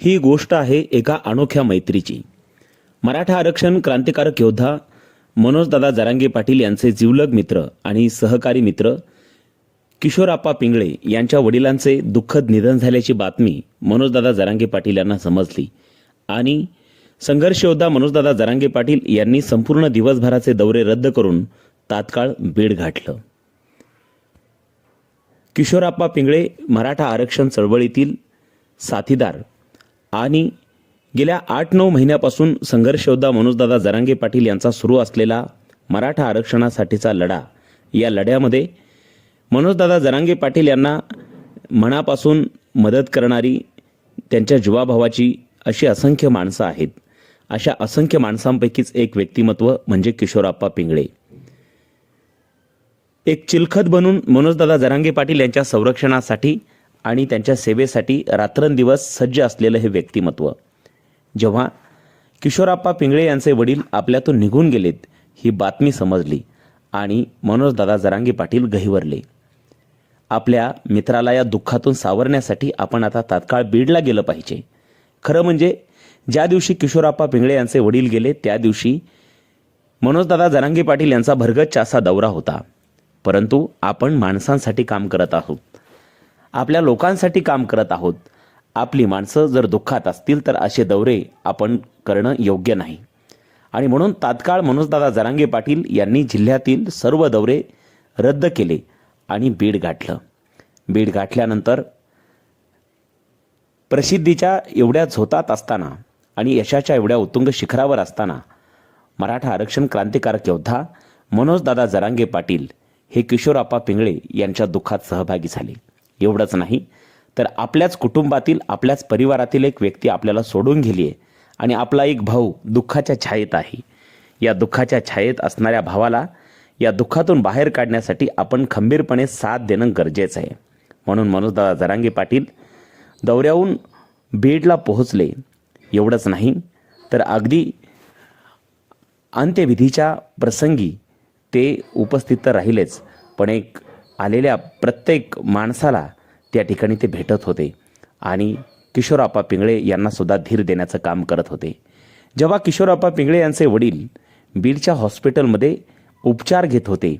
ही गोष्ट आहे एका अनोख्या मैत्रीची. मराठा आरक्षण क्रांतिकारक योद्धा मनोजदादा जरांगे पाटील यांचे जिवलग मित्र आणि सहकारी मित्र किशोराप्पा पिंगळे यांच्या वडिलांचे दुःखद निधन झाल्याची बातमी मनोजदादा जरांगे पाटील यांना समजली. आणि संघर्ष योद्धा मनोजदादा जरांगे पाटील यांनी संपूर्ण दिवसभराचे दौरे रद्द करून तात्काळ बीड गाठलं. किशोराप्पा पिंगळे मराठा आरक्षण चळवळीतील साथीदार आणि गेल्या आठ नऊ महिन्यापासून संघर्षयोद्धा मनोजदादा जरांगे पाटील यांचा सुरू असलेला मराठा आरक्षणासाठीचा लढा. या लढ्यामध्ये मनोजदादा जरांगे पाटील यांना मनापासून मदत करणारी त्यांच्या जीवाभावाची अशी असंख्य माणसं आहेत. अशा असंख्य माणसांपैकीच एक व्यक्तिमत्व म्हणजे किशोरप्पा पिंगळे. एक चिलखत बनून मनोजदादा जरांगे पाटील यांच्या संरक्षणासाठी आणि त्यांच्या सेवेसाठी रात्रंदिवस सज्ज असलेलं हे व्यक्तिमत्व. जेव्हा किशोराप्पा पिंगळे यांचे वडील आपल्यातून निघून गेलेत ही बातमी समजली आणि मनोजदादा जरांगे पाटील गहिवरले. आपल्या मित्राला या दुःखातून सावरण्यासाठी आपण आता तात्काळ बीडला गेलं पाहिजे. खरं म्हणजे ज्या दिवशी किशोराप्पा पिंगळे यांचे वडील गेले त्या दिवशी मनोजदादा जरांगे पाटील यांचा भरगच्च असा दौरा होता. परंतु आपण माणसांसाठी काम करत आहोत. आपल्या लोकांसाठी काम करत आहोत. आपली माणसं जर दुःखात असतील तर असे दौरे आपण करणं योग्य नाही. आणि म्हणून तात्काळ मनोजदादा जरांगे पाटील यांनी जिल्ह्यातील सर्व दौरे रद्द केले आणि बीड गाठलं. बीड गाठल्यानंतर प्रसिद्धीच्या एवढ्या झोतात असताना आणि यशाच्या एवढ्या उत्तुंग शिखरावर असताना मराठा आरक्षण क्रांतिकारक योद्धा मनोजदादा जरांगे पाटील हे किशोरप्पा पिंगळे यांच्या दुःखात सहभागी झाले. एवढंच नाही. तर आपल्याच कुटुंबातील आपल्याच परिवारातील एक व्यक्ती आपल्याला सोडून गेली आहे आणि आपला एक भाऊ दुःखाच्या छायेत आहे. या दुःखाच्या छायेत असणाऱ्या भावाला या दुःखातून बाहेर काढण्यासाठी आपण खंबीरपणे साथ देणं गरजेचं आहे. म्हणून मनोजदादा जरांगे पाटील दौऱ्याहून बीडला पोहोचले एवढंच नाही तर अगदी अंत्यविधीच्या प्रसंगी ते उपस्थित तर राहिलेच पण एक आलेल्या प्रत्येक माणसाला त्या ठिकाणी ते भेटत होते. आणि किशोरप्पा पिंगळे यांनासुद्धा धीर देण्याचं काम करत होते. जेव्हा किशोरप्पा पिंगळे यांचे वडील बीडच्या हॉस्पिटलमध्ये उपचार घेत होते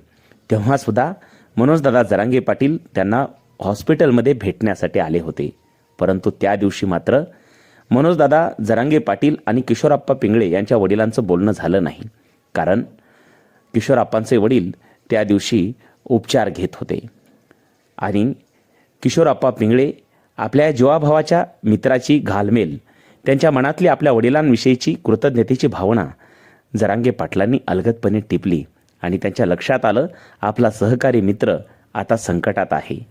तेव्हासुद्धा मनोजदादा जरांगे पाटील त्यांना हॉस्पिटलमध्ये भेटण्यासाठी आले होते. परंतु त्या दिवशी मात्र मनोजदादा जरांगे पाटील आणि किशोरप्पा पिंगळे यांच्या वडिलांचं बोलणं झालं नाही. कारण किशोरप्पांचे वडील त्या दिवशी उपचार घेत होते. आणि किशोरप्पा पिंगळे आपल्या जीवाभावाच्या मित्राची घालमेल त्यांच्या मनातली आपल्या वडिलांविषयीची कृतज्ञतेची भावना जरांगे पाटलांनी अलगदपणे टिपली आणि त्यांच्या लक्षात आलं आपला सहकारी मित्र आता संकटात आहे.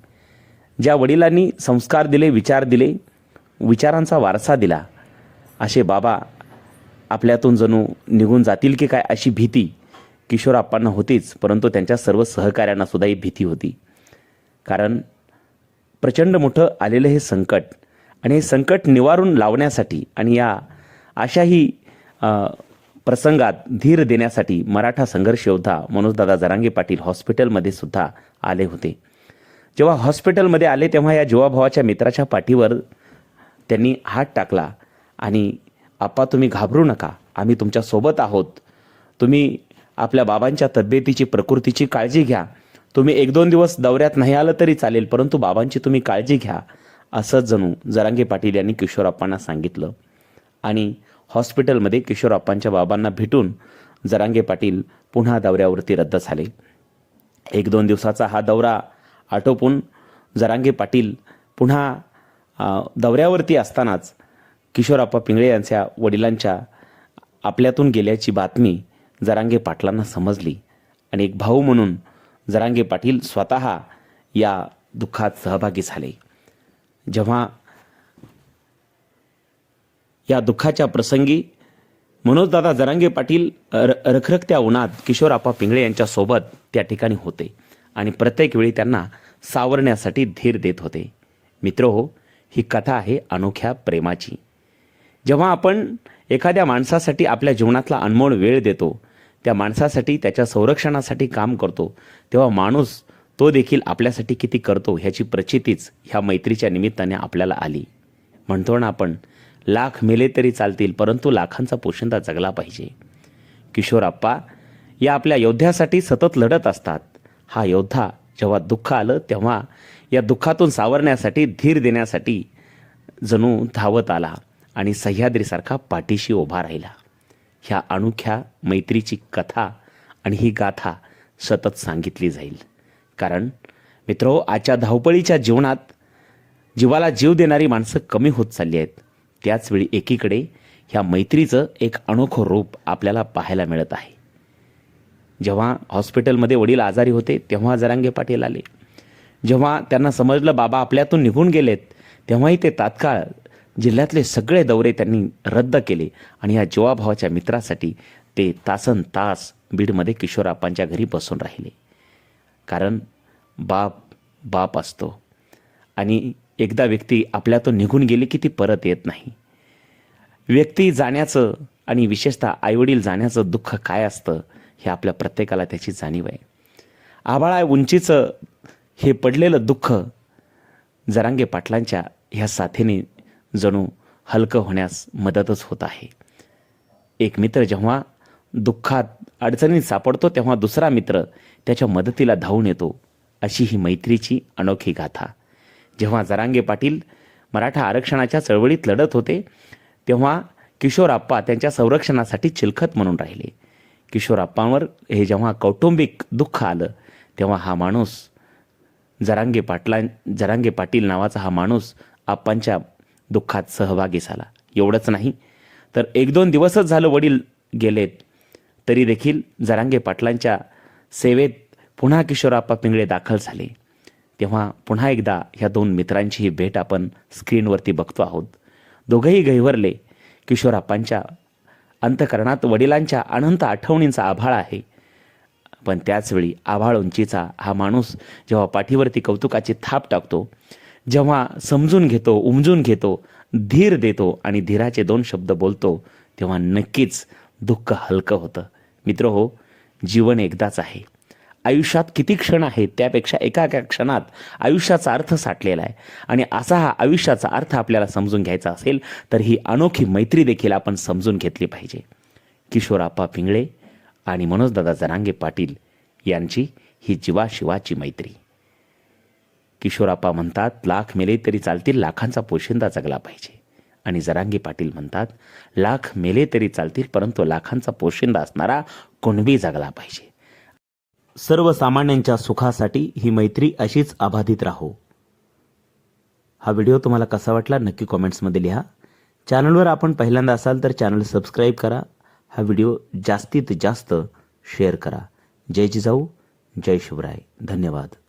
ज्या वडिलांनी संस्कार दिले विचार दिले विचारांचा वारसा दिला असे बाबा आपल्यातून जणू निघून जातील की काय अशी भीती किशोरप्पांना होतीच परंतु त्यांच्या सर्व सहकाऱ्यांना सुद्धा ही भीती होती. कारण प्रचंड मोठं आलेलं हे संकट आणि हे संकट निवारून लावण्यासाठी आणि या अशाही प्रसंगात धीर देण्यासाठी मराठा संघर्ष योद्धा मनोजदादा जरांगे पाटील हॉस्पिटलमध्ये सुद्धा आले होते. जेव्हा हॉस्पिटलमध्ये आले तेव्हा या जीवाभावाच्या मित्राच्या पाठीवर त्यांनी हात टाकला आणि आप्पा तुम्ही घाबरू नका. आम्ही तुमच्यासोबत आहोत. तुम्ही आपल्या बाबांच्या तब्येतीची प्रकृतीची काळजी घ्या. तुम्ही एक दोन दिवस दौऱ्यात नाही आलं तरी चालेल परंतु बाबांची तुम्ही काळजी घ्या असं जणू जरांगे पाटील यांनी किशोरप्पांना सांगितलं. आणि हॉस्पिटलमध्ये किशोरप्पांच्या बाबांना भेटून जरांगे पाटील पुन्हा दौऱ्यावरती रद्द झाले. एक दोन दिवसाचा हा दौरा आटोपून जरांगे पाटील पुन्हा दौऱ्यावरती असतानाच किशोरप्पा पिंगळे यांच्या वडिलांच्या आपल्यातून गेल्याची बातमी जरांगे पाटलांना समजली. आणि एक भाऊ म्हणून जरांगे पाटील स्वतः या दुःखात सहभागी झाले. जेव्हा या दुःखाच्या प्रसंगी मनोजदादा जरांगे पाटील र रखरखत्या उन्हात किशोरप्पा पिंगळे यांच्यासोबत त्या ठिकाणी होते. आणि प्रत्येक वेळी त्यांना सावरण्यासाठी धीर देत होते. मित्र हो ही कथा आहे अनोख्या प्रेमाची. जेव्हा आपण एखाद्या माणसासाठी आपल्या जीवनातला अनमोल वेळ देतो त्या माणसासाठी त्याच्या संरक्षणासाठी काम करतो. तेव्हा माणूस तो देखील आपल्यासाठी किती करतो ह्याची प्रचितीच ह्या मैत्रीच्या निमित्ताने आपल्याला आली. म्हणतो ना आपण लाख मेले तरी चालतील परंतु लाखांचा पोशिंदा जगला पाहिजे. किशोरप्पा या आपल्या योद्ध्यासाठी सतत लढत असतात. हा योद्धा जेव्हा दुःख आलं तेव्हा या दुःखातून सावरण्यासाठी धीर देण्यासाठी जणू धावत आला आणि सह्याद्रीसारखा पाठीशी उभा राहिला. ह्या अनोख्या मैत्रीची कथा आणि ही गाथा सतत सांगितली जाईल. कारण मित्रो आजच्या धावपळीच्या जीवनात जीवाला जीव देणारी माणसं कमी होत चालली आहेत. त्याचवेळी एकीकडे ह्या मैत्रीचं एक अनोखं रूप आपल्याला पाहायला मिळत आहे. जेव्हा हॉस्पिटलमध्ये वडील आजारी होते तेव्हा जरांगे पाटील आले. जेव्हा त्यांना समजलं बाबा आपल्यातून निघून गेलेत तेव्हाही ते तात्काळ जिल्ह्यातले सगळे दौरे त्यांनी रद्द केले आणि या जीवाभावाच्या मित्रासाठी ते तासन तास बीडमध्ये किशोरापांच्या घरी बसून राहिले. कारण बाप बाप असतो. आणि एकदा व्यक्ती आपल्यातून निघून गेली की ती परत येत नाही. व्यक्ती जाण्याचं आणि विशेषतः आईवडील जाण्याचं दुःख काय असतं हे आपल्या प्रत्येकाला त्याची जाणीव आहे. आबाळा उंचीचं हे पडलेलं दुःख जरांगे पाटलांच्या ह्या साथीने जणू हलकं होण्यास मदतच होत आहे. एक मित्र जेव्हा दुःखात अडचणीत सापडतो तेव्हा दुसरा मित्र त्याच्या मदतीला धावून येतो अशी ही मैत्रीची अनोखी गाथा. जेव्हा जरांगे पाटील मराठा आरक्षणाच्या चळवळीत लढत होते तेव्हा किशोरप्पा त्यांच्या संरक्षणासाठी चिलखत म्हणून राहिले. किशोरप्पांवर हे जेव्हा कौटुंबिक दुःख आलं तेव्हा हा माणूस जरांगे पाटला जरांगे पाटील नावाचा हा माणूस आप्पांच्या दुःखात सहभागी झाला. एवढंच नाही तर एक दोन दिवसच झालं वडील गेलेत तरी देखील जरांगे पाटलांच्या सेवेत पुन्हा किशोराप्पा पिंगळे दाखल झाले. तेव्हा पुन्हा एकदा ह्या दोन मित्रांची ही भेट आपण स्क्रीनवरती बघतो आहोत. दोघंही गहिवरले किशोराप्पांच्या अंतकरणात वडिलांच्या अनंत आठवणींचा आभाळ आहे. पण त्याचवेळी आभाळ उंचीचा हा माणूस जेव्हा पाठीवरती कौतुकाची थाप टाकतो जेव्हा समजून घेतो उमजून घेतो धीर देतो आणि धीराचे दोन शब्द बोलतो तेव्हा नक्कीच दुःख हलकं होतं. मित्र हो जीवन एकदाच आहे. आयुष्यात किती क्षण आहेत त्यापेक्षा एका एका क्षणात आयुष्याचा अर्थ साठलेला आहे. आणि असा हा आयुष्याचा अर्थ आपल्याला समजून घ्यायचा असेल तर ही अनोखी मैत्री देखील आपण समजून घेतली पाहिजे. किशोर आप्पा पिंगळे आणि मनोजदादा जरांगे पाटील यांची ही जीवाशिवाची मैत्री. किशोराप्पा म्हणतात लाख मेले तरी चालतील लाखांचा पोशिंदा जगला पाहिजे. आणि जरांगी पाटील म्हणतात लाख मेले तरी चालतील परंतु लाखांचा पोशिंदा असणारा कुणबी जगला पाहिजे. सर्वसामान्यांच्या सुखासाठी ही मैत्री अशीच अबाधित राहो. हा व्हिडिओ तुम्हाला कसा वाटला नक्की कॉमेंट्समध्ये लिहा. चॅनलवर आपण पहिल्यांदा असाल तर चॅनल सबस्क्राईब करा. हा व्हिडिओ जास्तीत जास्त शेअर करा. जय जिजाऊ जय शिवराय. धन्यवाद.